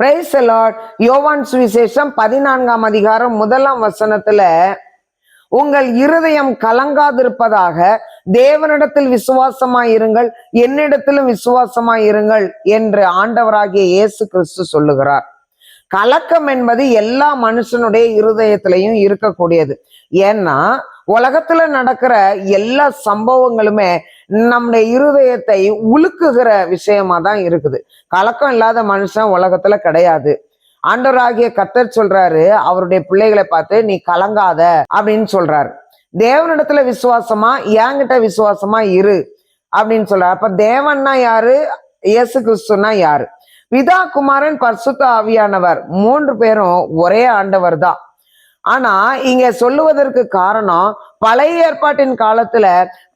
Price Lord யோவான் சுவிசேஷம் பதினான்காம் அதிகாரம் முதலாம் வசனத்துல உங்கள் இருதயம் கலங்காதிருப்பதாக தேவனிடத்தில் விசுவாசமாயிருங்கள் என்னிடத்திலும் விசுவாசமாயிருங்கள் என்று ஆண்டவராகிய இயேசு கிறிஸ்து சொல்லுகிறார். கலக்கம் என்பது எல்லா மனுஷனுடைய இருதயத்திலையும் இருக்கக்கூடியது. ஏன்னா உலகத்துல நடக்கிற எல்லா சம்பவங்களுமே நம்முடைய இருதயத்தை உலுக்குகிற விஷயமா தான் இருக்குது. கலக்கம் இல்லாத மனுஷன் உலகத்துல கிடையாது. ஆண்டவராகிய கத்தர் சொல்றாரு அவருடைய பிள்ளைகளை பார்த்து நீ கலங்காத அப்படின்னு சொல்றாரு. தேவனிடத்துல விசுவாசமா என்கிட்ட விசுவாசமா இரு அப்படின்னு சொல்றாரு. அப்ப தேவன்னா யாரு? இயேசு கிறிஸ்துனா யாரு? பிதா குமாரன் பர்சுத்த ஆவியானவர். மூன்று பேரும் ஒரே ஆண்டவர் தான் ஆனா இங்க சொல்லுவதற்கு காரணம் பழைய ஏற்பாட்டின் காலத்துல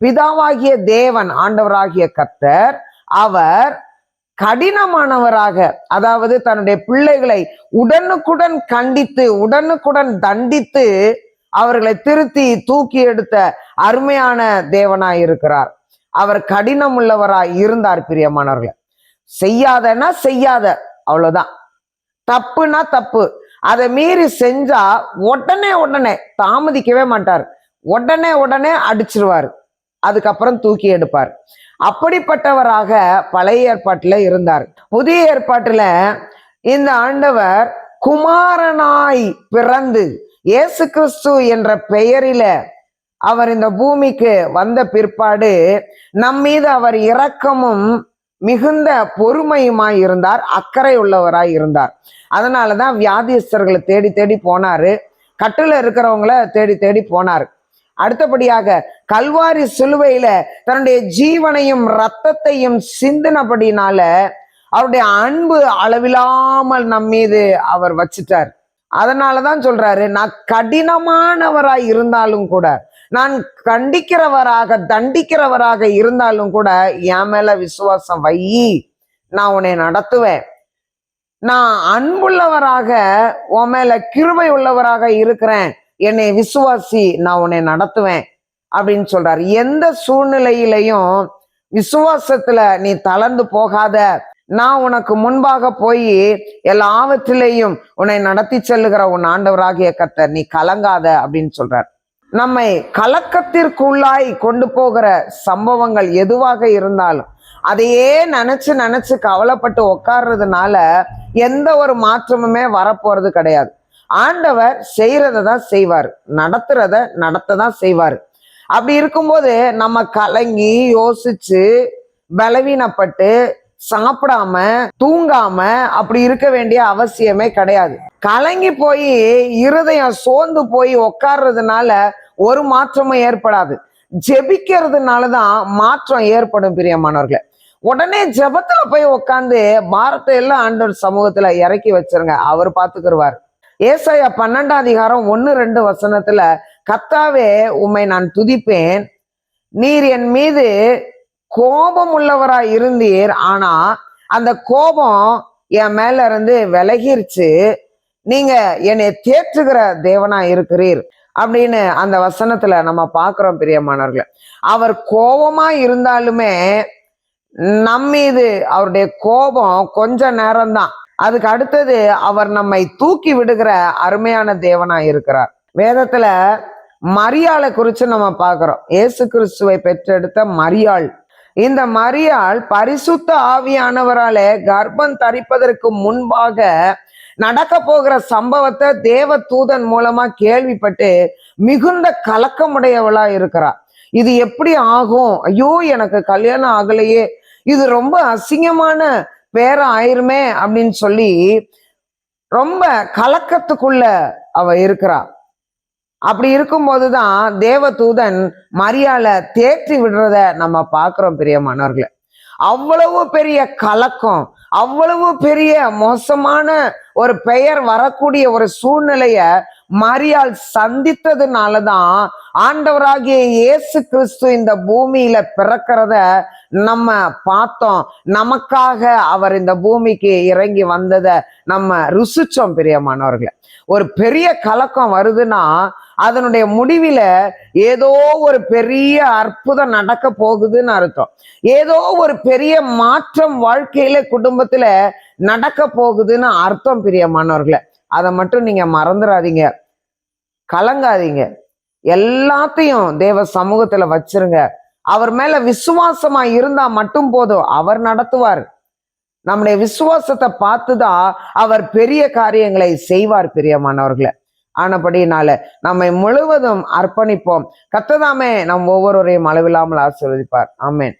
பிதாவாகிய தேவன் ஆண்டவராகிய கர்த்தர் அவர் கடினமானவராக அதாவது தன்னுடைய பிள்ளைகளை உடனுக்குடன் கண்டித்து உடனுக்குடன் தண்டித்து அவர்களை திருத்தி தூக்கி எடுத்த அருமையான தேவனாய் இருக்கிறார். அவர் கடினம் உள்ளவராய் இருந்தார் பிரியமானவர்கள். செய்யாதன்னா செய்யாத அவ்வளவுதான். தப்புனா தப்பு. அதை மீறி செஞ்சா உடனே உடனே தாமதிக்கவே மாட்டார். உடனே உடனே அடிச்சிருவார். அதுக்கப்புறம் தூக்கி எடுப்பார். அப்படிப்பட்டவராக பழைய ஏற்பாட்டில் இருந்தார். புதிய ஏற்பாட்டில் இந்த ஆண்டவர் குமாரனாய் பிறந்து இயேசு கிறிஸ்து என்ற பெயரில அவர் இந்த பூமிக்கு வந்த பிற்பாடு நம் மீது அவர் இரக்கமும் மிகுந்த பொறுமையுமாய் இருந்தார் அக்கறை உள்ளவராய் இருந்தார். அதனாலதான் வியாதிஸ்தர்களை தேடி தேடி போனாரு. கட்டுல இருக்கிறவங்கள தேடி தேடி போனார். அடுத்தபடியாக கல்வாரி சிலுவையில தன்னுடைய ஜீவனையும் ரத்தத்தையும் சிந்தினபடினால அவருடைய அன்பு அளவில்லாமல் நம் மீது அவர் வச்சிட்டார். அதனாலதான் சொல்றாரு நான் கடினமானவராய் இருந்தாலும் கூட நான் கண்டிக்கிறவராக தண்டிக்கிறவராக இருந்தாலும் கூட என் மேல விசுவாசம் வை. நான் உன்னை நடத்துவேன். நான் அன்புள்ளவராக உன் மேல கிருபை உள்ளவராக இருக்கிறேன். என்னை விசுவாசி நான் உன்னை நடத்துவேன். அப்படின்னு சொல்றாரு. எந்த சூழ்நிலையிலையும் விசுவாசத்துல நீ தளர்ந்து போகாத. நான் உனக்கு முன்பாக போய் எல்லாவற்றிலையும் உன்னை நடத்தி செல்லுகிற உன் ஆண்டவராகிய கர்த்தர் நீ கலங்காத அப்படின்னு சொல்றார். நம்மை கலக்கத்திற்குள்ளாய் கொண்டு போகிற சம்பவங்கள் எதுவாக இருந்தாலும் அதையே நினைச்சு நினைச்சு கவலைப்பட்டு உட்கார்றதுனால எந்த ஒரு மாற்றமுமே வரப்போறது கிடையாது. ஆண்டவர் செய்யறத தான் செய்வார். நடத்துறத நடத்த தான் செய்வார். அப்படி இருக்கும்போது நம்ம கலங்கி யோசிச்சு பலவீனப்பட்டு சாப்பிடாம தூங்காம அப்படி இருக்க வேண்டிய அவசியமே கிடையாது. கலங்கி போய் இருதயம் சோர்ந்து போய் உட்கார்றதுனால ஒரு மாற்றமும் ஏற்படாது. ஜெபிக்கிறதுனாலதான் மாற்றம் ஏற்படும் பிரியமானவர்களை. உடனே ஜபத்துல போய் உட்காந்து பாரத்தை எல்லாம் ஆண்டவர் சமூகத்துல இறக்கி வச்சிருங்க. அவர் பாத்துக்கிடுவார் ஏசாயா பன்னெண்டாம் அதிகாரம் ஒன்னு ரெண்டு வசனத்துல கத்தாவே உம்மை நான் துதிப்பேன். நீர் என் மீது கோபம் உள்ளவரா இருந்தீர் ஆனா அந்த கோபம் என் மேல இருந்து விலகிருச்சு. நீங்க என்னை தேற்றுகிற தேவனா இருக்கிறீர் அப்படின்னு அந்த வசனத்துல நம்ம பாக்குறோம் பிரியமானவர்களை. அவர் கோபமா இருந்தாலுமே நம்மீது அவருடைய கோபம் கொஞ்ச நேரம்தான். அதுக்கு அடுத்தது அவர் நம்மை தூக்கி விடுகிற அருமையான தேவனா இருக்கிறார். வேதத்துல மரியாளை குறிச்சு நம்ம பார்க்கிறோம். இயேசு கிறிஸ்துவை பெற்றெடுத்த மரியாள். இந்த மரியாள் பரிசுத்த ஆவியானவரால கர்ப்பம் தரிப்பதற்கு முன்பாக நடக்க போகிற சம்பவத்தை தேவ தூதன் மூலமா கேள்விப்பட்டு மிகுந்த கலக்கமுடையவளா இருக்கிறா இது எப்படி ஆகும்? ஐயோ எனக்கு கல்யாணம் ஆகலையே. இது ரொம்ப அசிங்கமான பேரம் ஆயிருமே அப்படின்னு சொல்லி ரொம்ப கலக்கத்துக்குள்ள அவ இருக்கிறா அப்படி இருக்கும்போதுதான் தேவதூதன் மரியால தேற்றி விடுறத நம்ம பார்க்கிறோம் மாணவர்களை அவ்வளவு பெரிய கலக்கம் அவ்வளவு பெரிய மோசமான ஒரு பெயர் வரக்கூடிய ஒரு சூழ்நிலைய மரியாள் சந்தித்ததுனாலதான் ஆண்டவராகிய இயேசு கிறிஸ்து இந்த பூமியில பிறக்கிறத நம்ம பார்த்தோம். நமக்காக அவர் இந்த பூமிக்கு இறங்கி வந்ததை நம்ம ருசிச்சோம் பிரியமானவர்களை. ஒரு பெரிய கலக்கம் வருதுன்னா அதனுடைய முடிவில ஏதோ ஒரு பெரிய அற்புதம் நடக்க போகுதுன்னு அர்த்தம். ஏதோ ஒரு பெரிய மாற்றம் வாழ்க்கையில குடும்பத்துல நடக்க போகுதுன்னு அர்த்தம் பிரியமானவர்களை அதை மட்டும் நீங்க மறந்துடாதீங்க கலங்காதீங்க. எல்லாத்தையும் தேவ சமூகத்துல வச்சிருங்க. அவர் மேல விசுவாசமா இருந்தா மட்டும் போதும். அவர் நடத்துவார். நம்முடைய விசுவாசத்தை பார்த்துதான் அவர் பெரிய காரியங்களை செய்வார் பிரியமானவர்களை ஆனபடியினால நம்மை முழுவதும் அர்ப்பணிப்போம். கத்ததாமே நம் ஒவ்வொருவரையும் அளவில்லாமல் ஆசீர்வதிப்பார். ஆமேன்.